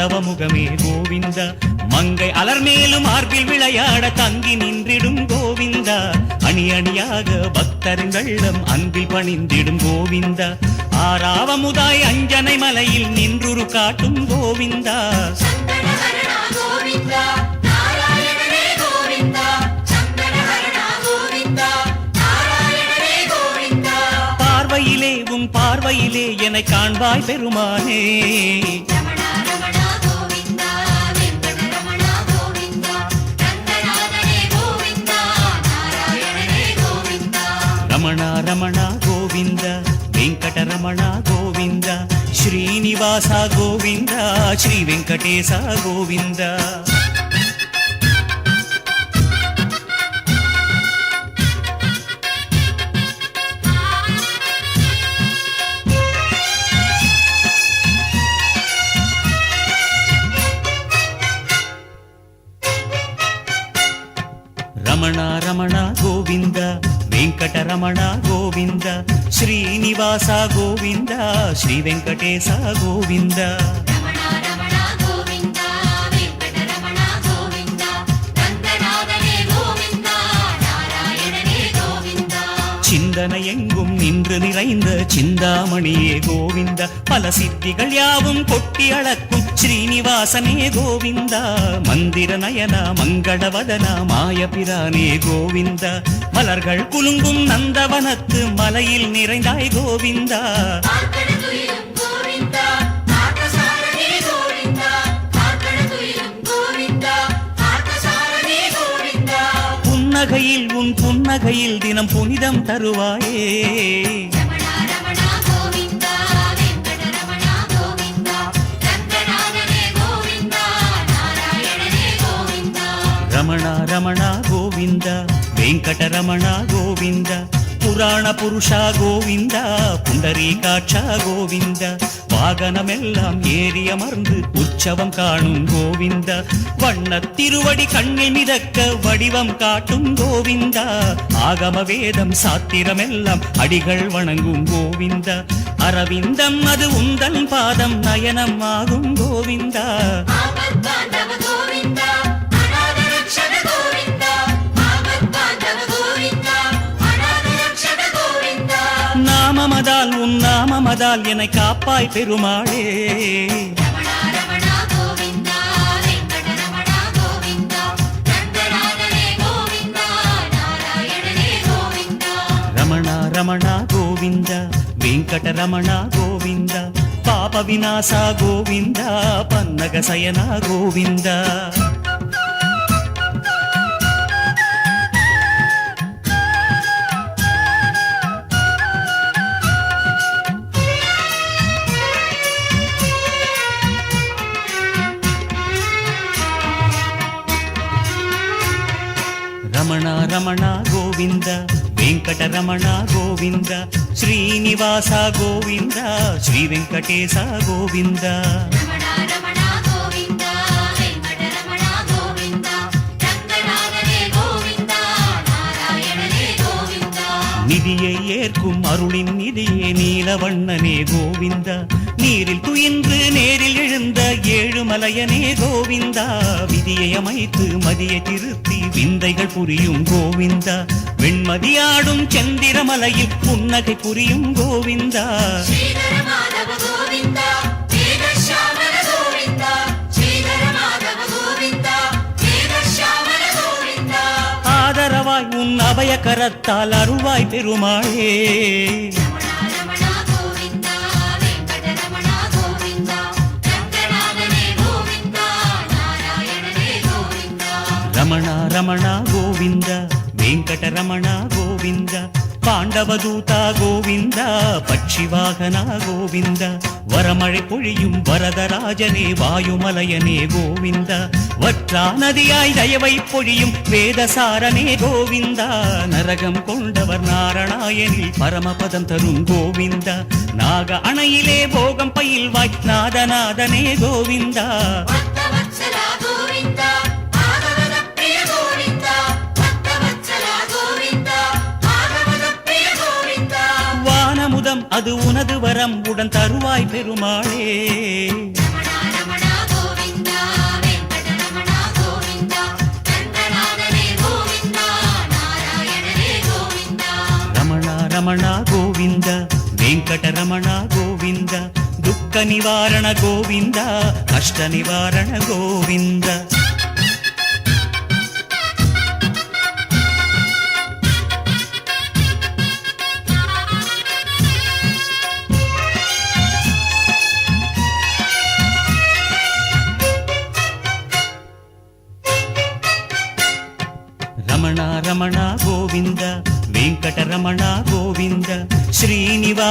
ஏற்கும் மாதவ முகமே கோவிந்த. மங்கை அலர்மேலும் மார்பில் விளையாட தங்கி நின்றிடும் கோவிந்தா. அணி அணியாக பக்தரின் வெள்ளம் அன்பில் பணிந்திடும் கோவிந்தா. ஆறாவமுதாய் அஞ்சனை மலையில் நின்றுரு காட்டும் கோவிந்தா. கோவிந்தா பார்வையிலே உன் பார்வையிலே என்னை காண்பாய் பெருமானே. రమణ రమణ గోవింద వెంకటరమణ గోవింద శ్రీనివాస గోవింద శ్రీ వెంకటేశ గోవింద. రమణ రమణ గోవింద వెంకటరమణ గోవింద శ్రీనివాస గోవింద శ్రీ వెంకటేశ గోవింద ரமணா ரமணா கோவிந்தா வெங்கடரமணா கோவிந்தா ரங்கநாதனே கோவிந்தா நாராயணனே கோவிந்தா சிந்தனை எங்கும் நின்று நிறைந்த சிந்தாமணியே கோவிந்த பல சித்திகள் யாவும் கொட்டி அளக்கும் ஸ்ரீனிவாசனே கோவிந்தா மந்திர நயன மங்களவதன மாயபிரானே கோவிந்த. மலர்கள் குலுங்கும் நந்தவனத்து மலையில் நிறைந்தாய் கோவிந்தா. புன்னகையில் உன் புன்னகையில் தினம் புனிதம் தருவாயே. ಗೋವಿಂದ ವೆಂಕಟರಮಣ ಗೋವಿಂದ ಪುರಾಣ ಪುರುಷ ಗೋವಿಂದ புண்டரீகாட்ச கோவிந்த வாகனமெல்லாம் ஏறி அமர்ந்து உற்சவம் காணும் கோவிந்த வண்ணத்திருவடி கண்ணில் மிதக்க வடிவம் காட்டும் கோவிந்தா ஆகம வேதம் சாத்திரமெல்லாம் அடிகள் வணங்கும் கோவிந்த அரவிந்தம் அது உந்தன் பாதம் நயனம் ஆகும் கோவிந்தா. கோவிந்தா. நாமமதால் உன் நாமமதால் என்னை காப்பாய் பெருமாளே ரமணா ரமணா கோவிந்தா வெங்கடரமணா கோவிந்தா ரங்கநாதனே கோவிந்தா நாராயணனே கோவிந்தா రమణ రమణ గోవింద వెంకటరమణ గోవింద పాప వినాశ గోవింద పన్నగ శయన గోవింద గోవింద వెంకటరమణ గోవింద శ్రీనివాస గోవింద శ్రీ వెంకటేశ గోవింద. நிதியை ஏற்கும் அருளின் நிதியே நீலவண்ணனே கோவிந்தா. நீரில் துயின்று நேரில் எழுந்த ஏழுமலையனே கோவிந்தா. விதியை அமைத்து மதியை திருத்தி விந்தைகள் புரியும் கோவிந்தா. வெண்மதியாடும் சந்திரமலையில் புன்னகை புரியும் கோவிந்தா. ஆதரவாய் உன் அபய கரத்தால் அருள்வாய் பெருமாளே ரமணா ரமணா கோவிந்தா வெங்கடரமணா கோவிந்தா ரங்கநாதனே கோவிந்தா நாராயணனே கோவிந்தா రమణ రమణ గోవింద వెంకటరమణ గోవింద பாண்டவதூதா கோவிந்தா பட்சிவாகனா கோவிந்தா. வரமழை பொழியும் வரதராஜனே வாயுமலையனே கோவிந்தா. வற்றா நதியாய் தயவை பொழியும் வேதசாரனே கோவிந்தா. நரகம் கொண்டவர் நாரணாயனில் பரமபதம் தரும் கோவிந்தா. நாக அணையிலே போகம் பயில்வாய் நாதநாதனே கோவிந்தா. அது உனது வரம் உடன் தருவாய் பெருமாளே ரமணா ரமணா கோவிந்தா வெங்கடரமணா கோவிந்தா ரங்கநாதனே கோவிந்தா நாராயணனே கோவிந்தா రమణ రమణ గోవింద వెంకటరమణ గోవింద దుఃఖ నివారణ గోవింద కష్ట నివారణ గోవింద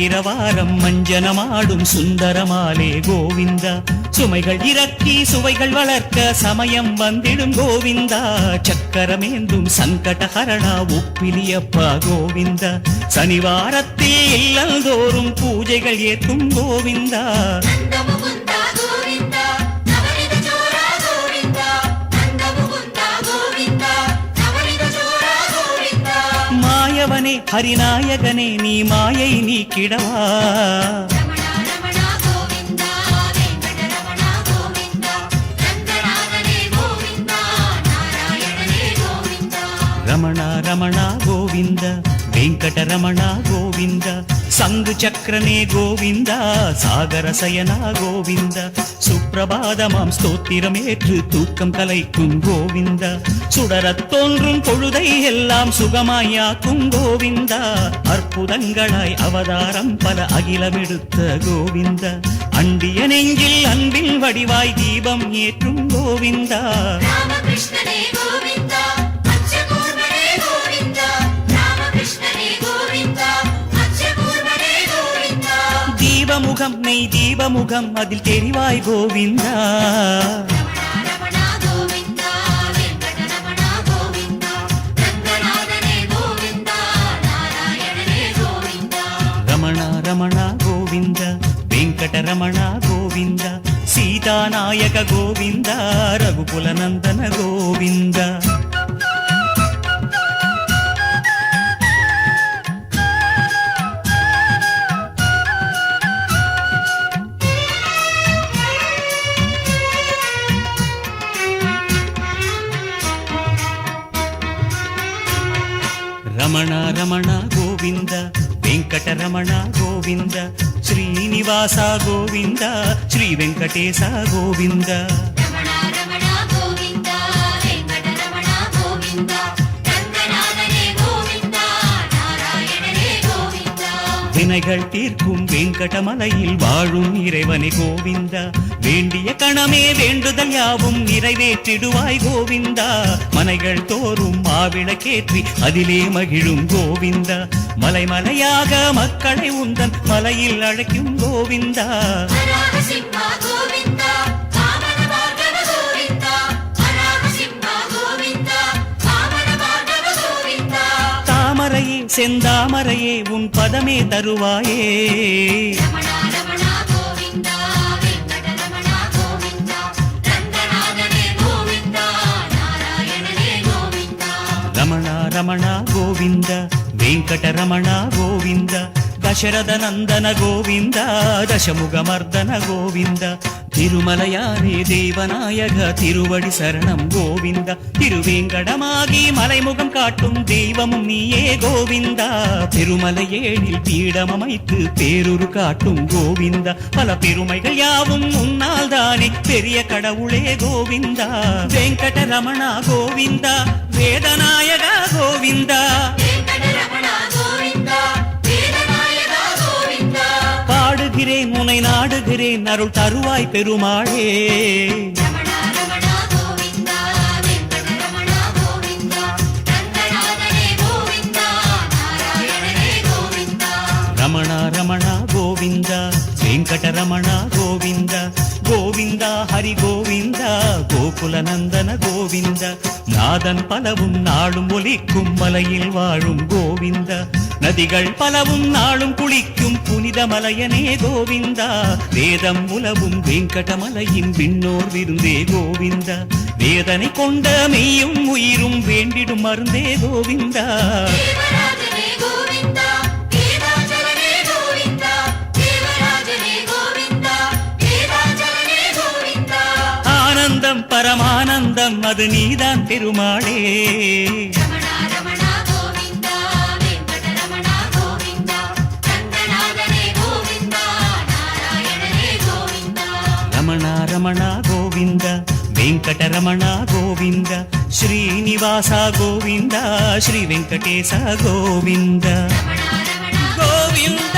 சுக்கிரவாரம் மஞ்சனமாடும் சுந்தரமாலே கோவிந்தா. சுமைகள் இறக்கி சுவைகள் வளர்க்க சமயம் வந்திடும் கோவிந்தா. சக்கரமேந்தும் சங்கடஹரணா உப்பிலியப்பா சனிவாரத்தே சனிவாரத்தில் இல்லந்தோறும் பூஜைகள் ஏற்கும் கோவிந்தா. மாயவனே ஹரிநாயகனே நீ மாயை நீக்கிடவா ரமணா ரமணா கோவிந்தா வெங்கடரமணா వెంకటరమణ గోవింద సంగు చక్రనే గోవింద సాగర சயனா கோவிந்த சுப்பிரபாதமாம் ஸ்தோத்திரமேற்று தூக்கம் கலைக்கும் கோவிந்தா சுடரத் தோன்றும் பொழுதை எல்லாம் சுகமாயாக்கும் கோவிந்தா அற்புதங்களாய் அவதாரம் பல அகிலமெடுத்த கோவிந்தா அண்டிய நெஞ்சில் அன்பின் வடிவாய் தீபம் ஏற்றும் கோவிந்தா. தீபமுகம் நெய் தீபமுகம் அதில் தெரிவாய் கோவிந்தா ரமணா ரமணா கோவிந்தா வெங்கடரமணா கோவிந்தா ரங்கநாதனே கோவிந்தா நாராயணனே கோவிந்தா ரமண ரமண கோவிந்த வெங்கடரமண கோவிந்த சீதாநாயக கோவிந்த ரகுகுலநந்தன கோவிந்த వెంకటరమణ గోవింద శ్రీనివాస గోవింద శ్రీ వెంకటేశ గోవింద ரமணா ரமணா கோவிந்தா வெங்கடரமணா கோவிந்தா ரங்கநாதனே கோவிந்தா நாராயணனே கோவிந்தா வினைகள் தீர்க்கும் வெங்கடமலையில் வாழும் இறைவனே கோவிந்த வேண்டிய கணமே வேண்டுதல் யாவும் நிறைவேற்றிடுவாய் கோவிந்தா மனைகள் தோறும் மாவிளக்கேற்றி அதிலே மகிழும் கோவிந்தா மலை மலையாக மக்களை உந்தன் மலையில் அழைக்கும் கோவிந்தா. தாமரையே செந்தாமரையே உன் பதமே தருவாயே. ரமணா ரமணா கோவிந்தா. வெங்கடரமணா கோவிந்தா ரங்கநாதனே கோவிந்தா நாராயணனே கோவிந்தா రమణ రమణ గోవింద వెంకటరమణ గోవింద దశరథ నందన గోవింద దశముఖమర్దన గోవింద తిరుమలయానే தேவநாயக திருவடி சரணம் கோவிந்தா திருவேங்கடமாகி மலைமுகம் காட்டும் தெய்வமும் நீயே கோவிந்தா திருமலையேழில் பீடம் அமைத்து பேருரு காட்டும் கோவிந்தா பல பெருமைகள் யாவும் உன்னால் தானே பெரிய கடவுளே கோவிந்தா வெங்கடரமணா கோவிந்தா வேதநாயகா கோவிந்தா பாடுகிறேன் உனை நாடுகிறேன் அருள் தருவாய் பெருமாளே. ரமணா ரமணா கோவிந்தா வெங்கடரமணா கோவிந்தா கோவிந்தா ஹரி கோவிந்தா கோகுல நந்தன கோவிந்தா. நாதன் பலவும் நாளும் ஒலிக்கும் மலையில் வாழும் கோவிந்தா. நதிகள் பலவும் நாளும் குளிக்கும் புனித மலையனே கோவிந்தா. வேதம் உலவும் வெங்கடமலையின் விண்ணோர் விருந்தே கோவிந்தா. வேதனை கொண்ட மெய்யும் உயிரும் வேண்டிடும் மருந்தே கோவிந்தா. பரமானந்தம் அது நீதான் பெருமாளே ரமணா ரமணா கோவிந்தா வெங்கடரமணா கோவிந்தா ரங்கநாதனே கோவிந்தா நாராயணனே கோவிந்தா రమణ రమణ గోవింద వెంకటరమణ గోవింద శ్రీనివాస గోవింద శ్రీ వెంకటేశ గోవింద ரமணா ரமணா గోవింద గోవింద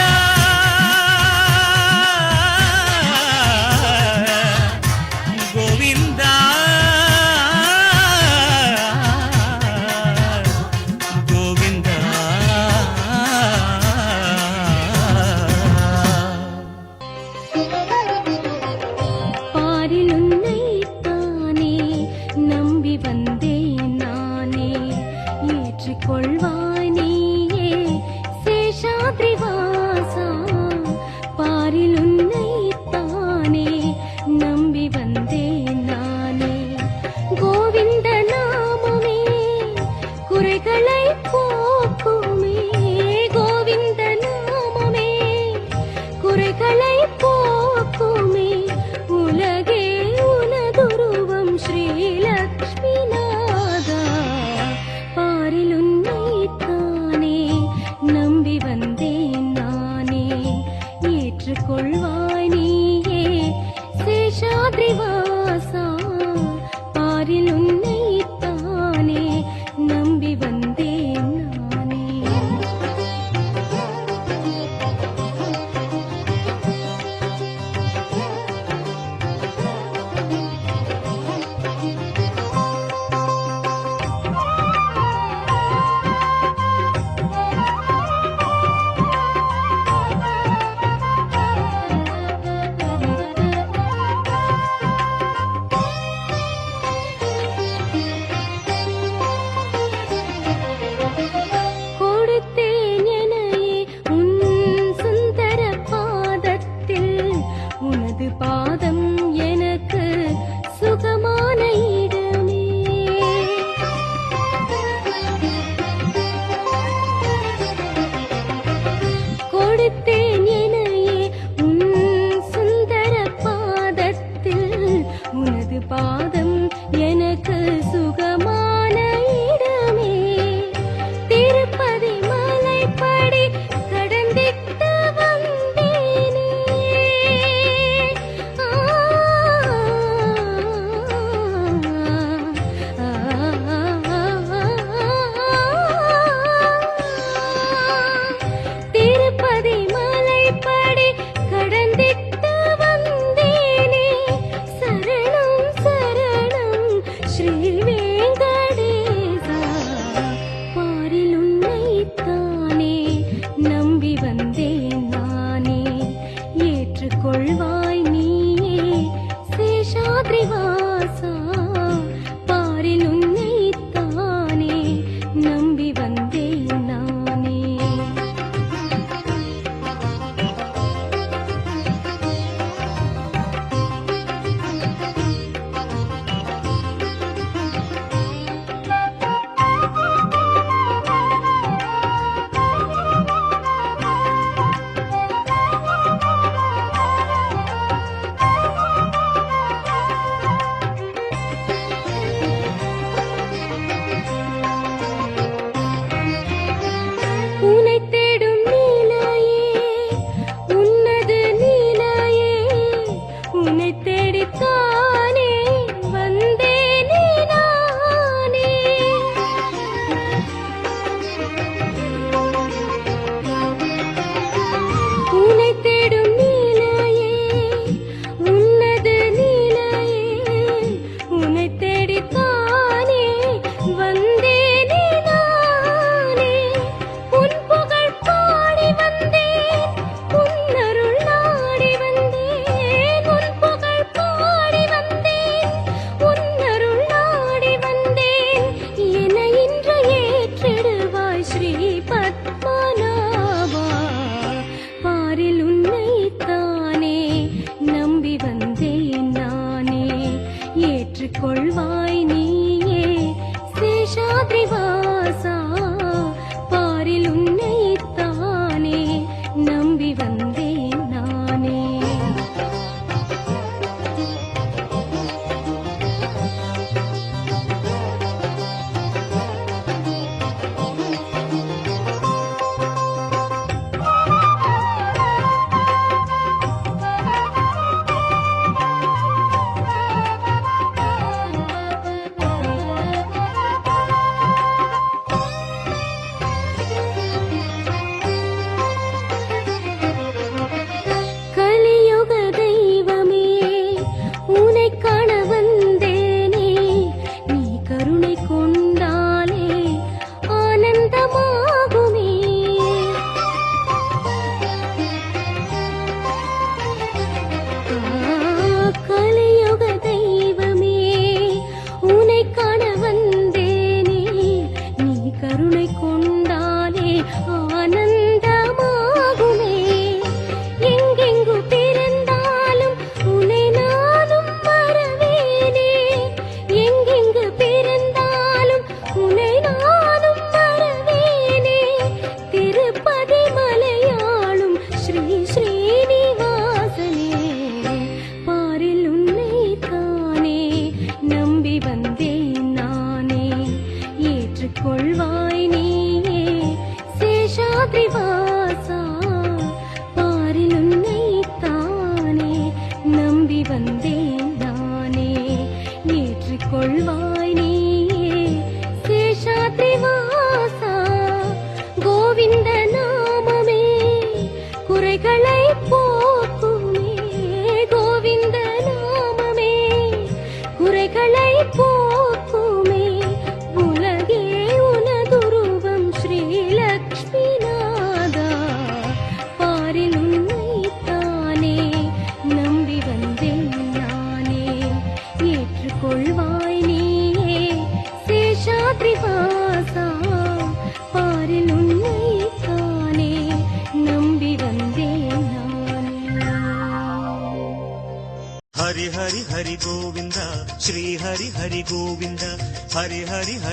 日是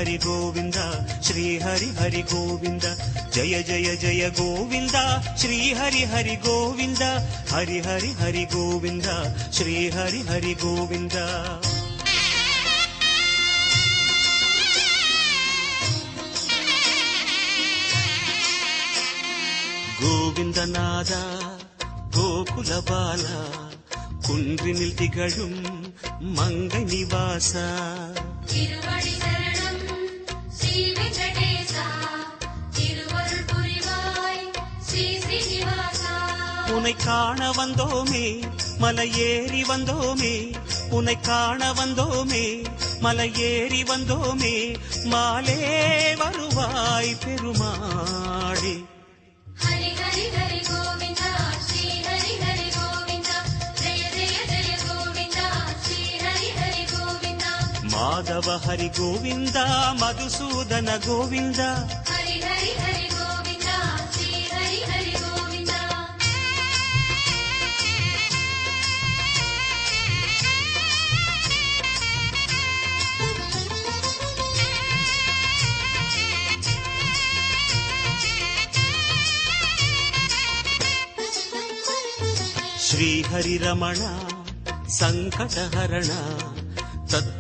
హరి గోవింద శ్రీ హరి హరి గోవింద జయ జయ జయ గోవింద శ్రీ హరి హరి గోవింద హరి హరి హరి గోవింద శ్రీ హరి హరి గోవింద. ಗೋವಿಂದನಾದ ಗೋಕುಲ ಬಾಲ ಕುಂಡ್ರಿ ನಿಲ್ತಿಗಳುಂ ಮಂಗ ನಿವಾಸ உன்னை காண வந்தோமே மலை ஏறி வந்தோமே உன்னை காண வந்தோமே மலை ஏறி வந்தோமே மாலே வருவாய் பெருமாளே. மாதவ ஹரி கோவிந்தா மதுசூதன கோவிந்தா ஹரி ஹரி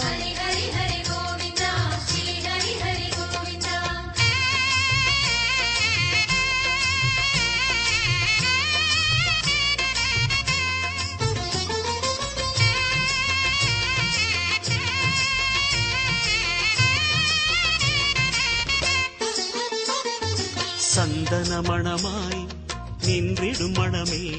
ஸ்ரீ ஹரி ஹரி கோவிந்தா. சந்தன மணமாய் நின்றிடும் மணமே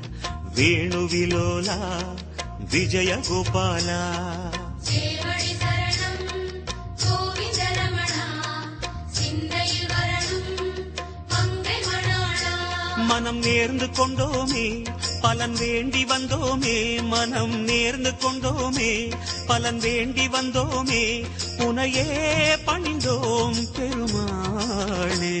வேணுவிலோலா விஜயகோபாலா. மனம் நேர்ந்து கொண்டோமே பலன் வேண்டி வந்தோமே மனம் நேர்ந்து கொண்டோமே பலன் வேண்டி வந்தோமே புனையே பணிந்தோம் பெருமாளே.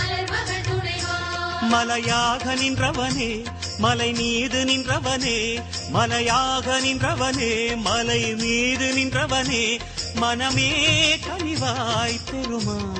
அலர்மகள் துணைவா மலையாக நின்றவனே மலை மீது நின்றவனே மலையாக நின்றவனே மலை மீது நின்றவனே மனமே கனிவாய் பெருமாளே